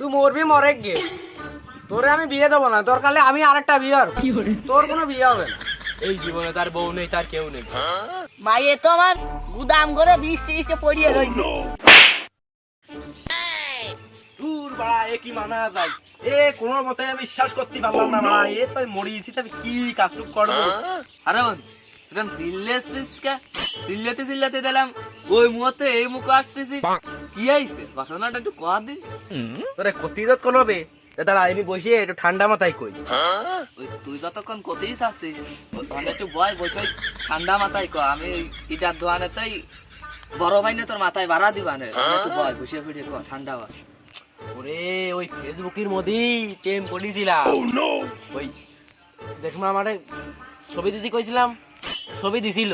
তুই মরবি মরে গে তোরে আমি বিয়ে দেবো না তোর কালে আমি আরেকটা বিয়ে আর। তোর কোনো বিয়ে হবে না। এই জীবনে তার বউ নেই তার কেউ নেই। মাইয়ে তো আমার গুদাম করে বিশ ত্রিশটা পড়িয়ে রয়েছে। দূর বাড়া এ কি মানা যায়? এ কোনো মতে আমি বিশ্বাস করতে পারলাম না বাড়া এ তো মরিয়েছি তবে কি কাজটুক করব? আরে কে? দিলাম ওই মুহূর্তে এই মুখে আসতেছিস। কি আইছে? ঘটনাটা একটু কয়া দিন তোরে কতিজত করবে দাঁড়া আমি বসে একটু ঠান্ডা মাথায় কই। ওই তুই যতক্ষণ কতেই আসছিস তখন একটু বয় বসে ঠান্ডা মাথায় ক আমি ইটার দোয়ানে তাই বড় ভাই না তোর মাথায় ভাড়া দিবানে। একটু বয় বসে ফিরে ক ঠান্ডা হয় ওরে ওই ফেসবুকের মধ্যেই টেম করেছিলাম। ওই দেখুন আমারে ছবি দিদি কইছিলাম। ছবি দিছিল।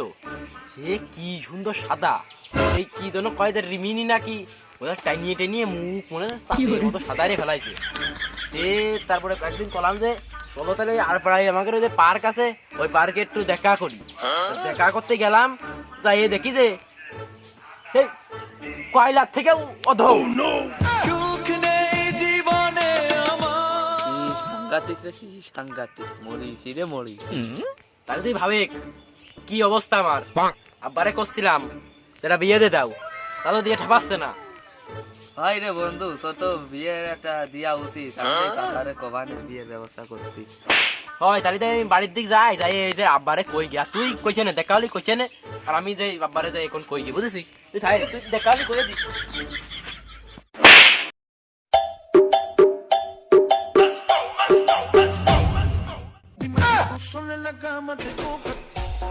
সে কি সুন্দর সাদা সেই কি যেন কয় যে রিমিনি নাকি ওদের টাইনিয়ে টেনিয়ে মুখ মনে হয় চাপের মতো সাদারে ফেলাইছে। সে তারপরে একদিন কলাম যে চলো তাহলে আর প্রায় আমাদের ওই যে পার্ক আছে ওই পার্কে একটু দেখা করি। দেখা করতে গেলাম যাই দেখি যে সেই কয়লার থেকে অধম সাংঘাতিক রে সাংঘাতিক। মরিছি রে মরিছি। তাহলে তুই ভাবে কি অবস্থা আমার? আব্বারে করছিলাম যেটা বিয়ে দিয়ে দাও তাহলে দিয়ে ঠাপাচ্ছে না। হয় রে বন্ধু তোর তো বিয়ের একটা দিয়া উচিত। বিয়ের ব্যবস্থা করতি হয় তাহলে আমি বাড়ির দিক যাই যাই এই যে আব্বারে কই গিয়া। তুই কইছে না দেখা হলি কইছে না আর আমি যে আব্বারে যাই এখন কই গিয়ে বুঝেছিস? তুই তাই তুই দেখা হলি কই দিস।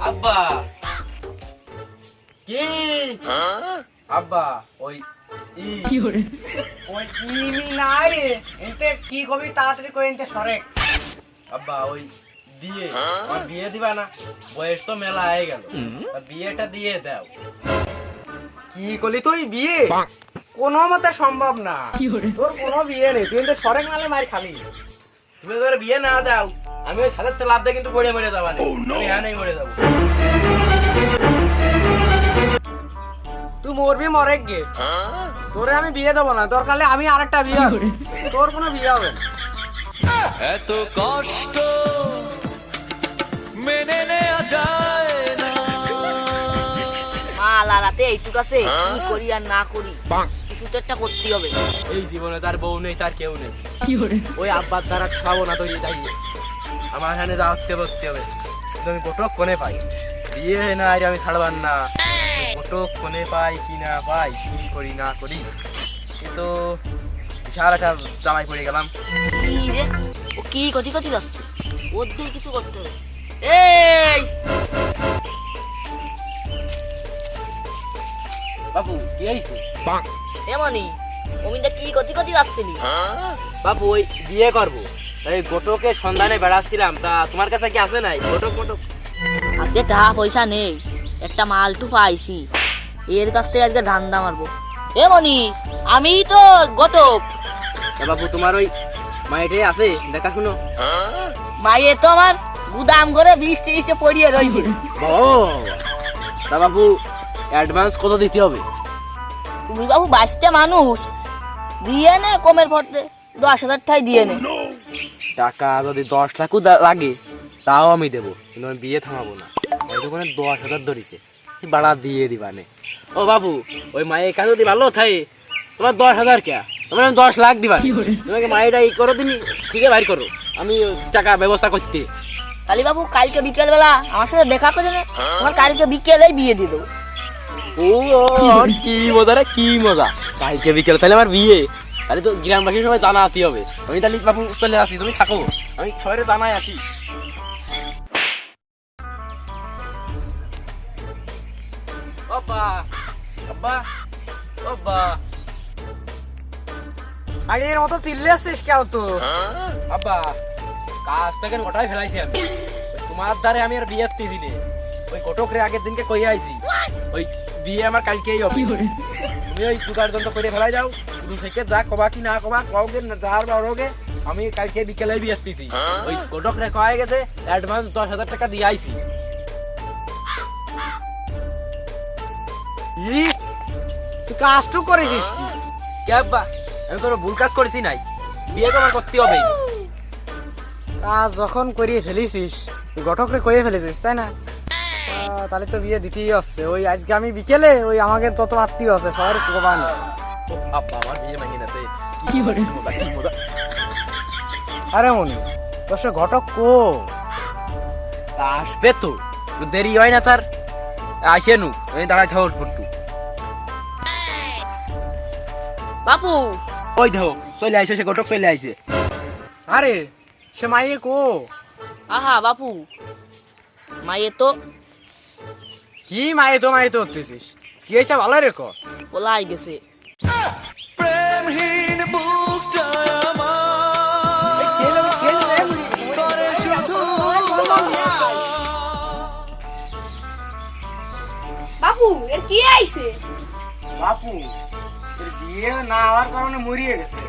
আব্বা। কি? আব্বা ওই ই। ওই কিমি নাই। এতে কি কবি তাড়াতাড়ি করে এনতে সরে আব্বা ওই বিয়ে। আমার বিয়ে দিবা না। বয়স তো মেলা হয়ে গেল। তা বিয়েটা দিয়ে দাও। কি করলি তুই বিয়ে? কোনো মতে সম্ভব না। তোর কোনো বিয়ে নেই। তুই এনতে সরেক নালে মার খালি। তুমি তোর বিয়ে না দাও আমি ওই সাথে লাভ দিয়ে কিন্তু পড়ে মরে যাবা না আমি হ্যাঁ নেই মরে যাব। তুই মরবি মরে গে। তোরে আমি বিয়ে দেবো না তোর কালে আমি আরেকটা বিয়ে আর তোর কোনো বিয়ে হবে না। এত কষ্ট মেনে নেওয়া যায় না। মা লালাতে এইটুক আছে। কি করি আর না করি কিছু তো একটা করতে হবে। এই জীবনে তার বউ নেই তার কেউ নেই। ওই আব্বার দ্বারা খাব না তৈরি তাই আমার এখানে যাওয়াতে বসতে হবে। কিন্তু আমি গোটক কোনে পাই? বিয়ে না আর আমি ছাড়বার না। গোটক কোনে পাই কি না পাই কি করি না করি। কিন্তু বিশাল একটা জামাই পড়ে গেলাম। ও কি কতি কতি যাচ্ছে? ওর দিয়ে কিছু করতে হবে। এই! বাবু কি হয়েছে? এমনই অমিনটা কি কতি কতি যাচ্ছিলি? বাবু ওই বিয়ে করব। এই গোটকের সন্ধানে বেড়াচ্ছিলাম। তা তোমার কাছে কি আছে নাই? গোটক গোটক। আজকে টাকা পয়সা নেই একটা মালটু পাইছি। এর কাছ থেকে আজকে ধান্দা মারবো। এমনি আমি তো গটক। বাবু তোমার ওই মাইটে আছে? দেখা শুনো। মাইয়ে তো আমার গুদাম করে বিশ ত্রিশটা পড়িয়ে রয়েছে। ও তা বাবু অ্যাডভান্স কত দিতে হবে? তুমি বাবু বাইশটা মানুষ দিয়ে নে কমের পথে দশ হাজার টাই দিয়ে নে। টাকা যদি দশ লাখও লাগে তাও আমি দেবো কিন্তু আমি বিয়ে থামাবো না। ওই দোকানে দশ হাজার ধরিছে। বাড়া দিয়ে দিবানে ও বাবু ওই মায়ের কাছে যদি ভালো থাকে তোমার দশ হাজার কে? তোমার আমি দশ লাখ দিবা। তোমাকে মায়েরা ই করো তুমি ঠিকই বাইর করো। আমি টাকা ব্যবস্থা করতে। কালী বাবু কালকে বিকেল বেলা আমার সাথে দেখা করে নে। তোমার কালকে বিকেলেই বিয়ে দিয়ে দেবো। ও ও, কি মজা রে কি মজা। কালকে বিকেল তাহলে আমার বিয়ে। তাহলে তো গ্রামবাসী সবাই জানাতে হবে। আমি তাহলে বাবু চলে আসি, তুমি থাকো। আমি সবাই জানাই আসি। আরে, এর মতো চিল্লে আসছিস কেন তো? আব্বা কাজ থেকে গোটাই ফেলাইছি আমি? তোমার দ্বারে আমি আর বিয়ে দিছি ওই ঘটক রে আগের দিনকে কই আইছি। ওই বিয়ে আমার কালকেই হবে। তুমি ওই জোগাড় যন্ত্র করে ফেলাই যাও। তুমি থেকে যা কবা কি না কবা কওগে যার বা ওরগে আমি কালকে বিকেলে বিয়ে আসতেছি ওই ঘটক রে কয়ে গেছে অ্যাডভান্স দশ হাজার টাকা দিয়ে আইছি। ই, তুই কাজটু করেছিস কি? কে আমি কোনো ভুল কাজ করেছি নাই। বিয়ে তো আমার করতে হবে কাজ যখন করিয়ে ফেলেছিস ঘটকরে করিয়ে ফেলেছিস তাই না? তাহলে তো বিয়ে দিতেই হচ্ছে। ওই আজকে আমি বিকেলে ওই আমাকে যত আত্মীয় আছে সবার কোবান আব্বা আমার বিয়ে ভেঙে গেছে। কি মজা আরে মনি তোর সে ঘটক কো? আসবে তো দেরি হয় না তার। আসে নু আমি দাঁড়াই থাকো একটু বাপু! ওই দেখো চলে আইসে সে ঘটক চলে আইসে আরে সে মাইয়ে কো? আহা বাপু। মায়ে তো কি মায়ে তো মায়ে তো হতেছিস কি হয়েছে ভালো রে কর পলাই গেছে প্রেমহীন বুকটা বাপু এর কি আইছে? বাপু তোর বিয়ে না হওয়ার কারণে মরিয়ে গেছে।